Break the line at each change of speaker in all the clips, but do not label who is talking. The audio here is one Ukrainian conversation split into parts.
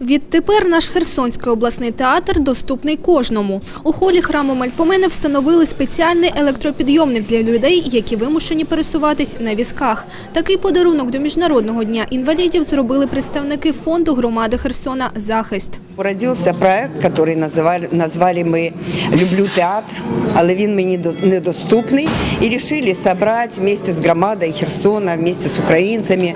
Відтепер наш Херсонський обласний театр доступний кожному. У холі храму Мальпомени встановили спеціальний електропідйомник для людей, які вимушені пересуватись на візках. Такий подарунок до Міжнародного дня інвалідів зробили представники фонду громади Херсона «Захист».
Родився проект, який назвали ми «Люблю театр», але він мені до- недоступний. І вирішили зібрати вместе з громадою Херсона, вместе з українцями,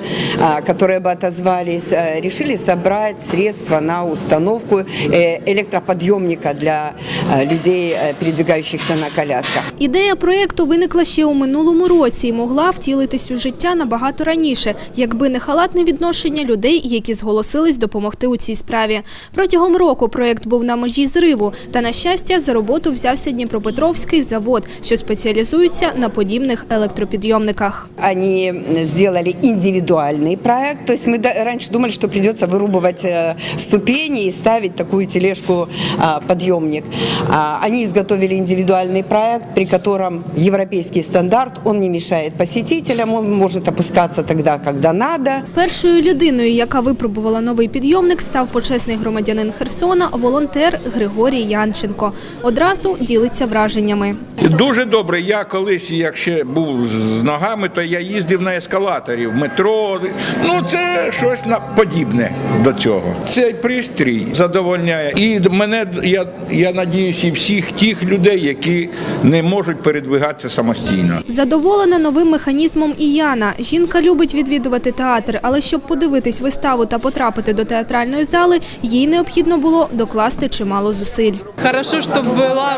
які б отозвались, а, решили зібрати средства на установку е, електроподйомника для а, людей, е, передвигающихся на колясках.
Ідея проєкту виникла ще у минулому році і могла втілитись у життя набагато раніше, якби не халатне відношення людей, які зголосились допомогти у цій справі. Протягом року проєкт був на межі зриву, та на щастя за роботу взявся Дніпропетровський завод, що спеціалізується на подібних електропідйомниках.
Они сделали индивидуальный проект. То есть мы да- раньше думали, что придется вырубывать э, ступени и ставить такую тележку а, подъемник. А, Они изготовили индивидуальный проект, при котором европейский стандарт, он не мешает посетителям, он может опускаться тогда, когда надо.
Першою людиною, яка випробувала новий підйомник, став почесний громадянин Херсона, волонтер Григорій Янченко. Одразу ділиться враженнями.
Дуже добре. Я колись, як ще був з ногами, то я їздив на ескалаторі в метро. Ну це щось на подібне до цього Цей пристрій задовольняє. І мене я, я надіюся, і всіх тих людей, які не можуть передвигатися самостійно.
Задоволена новим механізмом і Яна. Жінка любить відвідувати театр, але щоб подивитись виставу та потрапити до театральної зали, їй необхідно було докласти чимало зусиль.
Хорошо, что была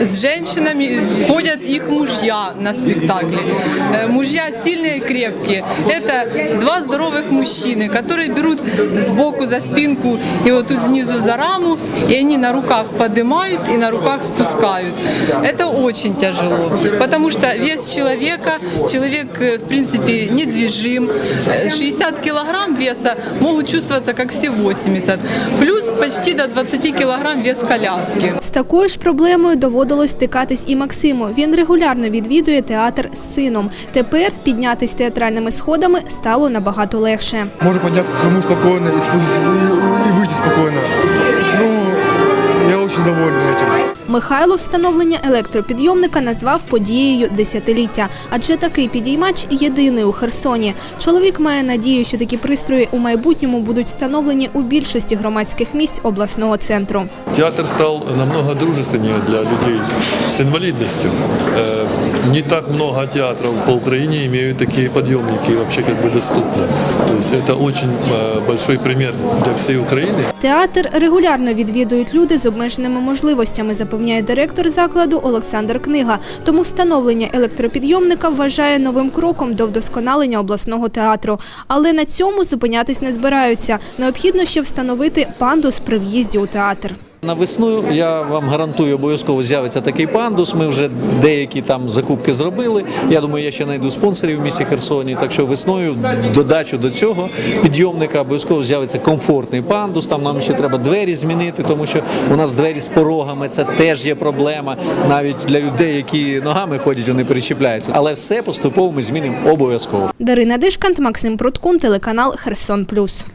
э, с женщинами, ходят их мужья на спектакле. Э, Мужья сильные и крепкие. Это два здоровых мужчины, которые берут сбоку за спинку и вот тут снизу за раму, и они на руках поднимают и на руках спускают. Это очень тяжело, потому что вес человека, человек э, в принципе недвижим, Э, 60 килограмм веса могут чувствоваться как все 80, плюс почти до 20 килограмм вес коляски.
З такою ж проблемою доводилось стикатись і Максиму. Він регулярно відвідує театр з сином. Тепер піднятись театральними сходами стало набагато легше.
Можно подняться самому спокойно и, выйти спокойно. Ну, я очень доволен этим.
Михайло встановлення електропідйомника назвав подією десятиліття, адже такий підіймач єдиний у Херсоні. Чоловік має надію, що такі пристрої у майбутньому будуть встановлені у більшості громадських місць обласного центру.
Театр стал намного дружественнее для людей с инвалидностью. Э, Не так много театров по Украине имеют такие подъемники и вообще как бы доступны. То есть это очень э, большой пример для всей Украины.
Театр регулярно відвідують люди з обмеженими можливостями, запевняє директор закладу Олександр Книга. Тому встановлення електропідйомника вважає новим кроком до вдосконалення обласного театру. Але на цьому зупинятись не збираються. Необхідно ще встановити пандус при в'їзді у театр.
На весну я вам гарантую, обов'язково з'явиться такий пандус. Ми вже деякі там закупки зробили. Я думаю, я ще знайду спонсорів в місті Херсоні. Так що весною додачу до цього підйомника обов'язково з'явиться комфортний пандус. Там нам ще треба двері змінити, тому що у нас двері з порогами це теж є проблема. Навіть для людей, які ногами ходять, вони перечіпляються. Але все поступово ми змінимо обов'язково.
Дарина Дишкант, Максим Пруткун, телеканал Херсон Плюс.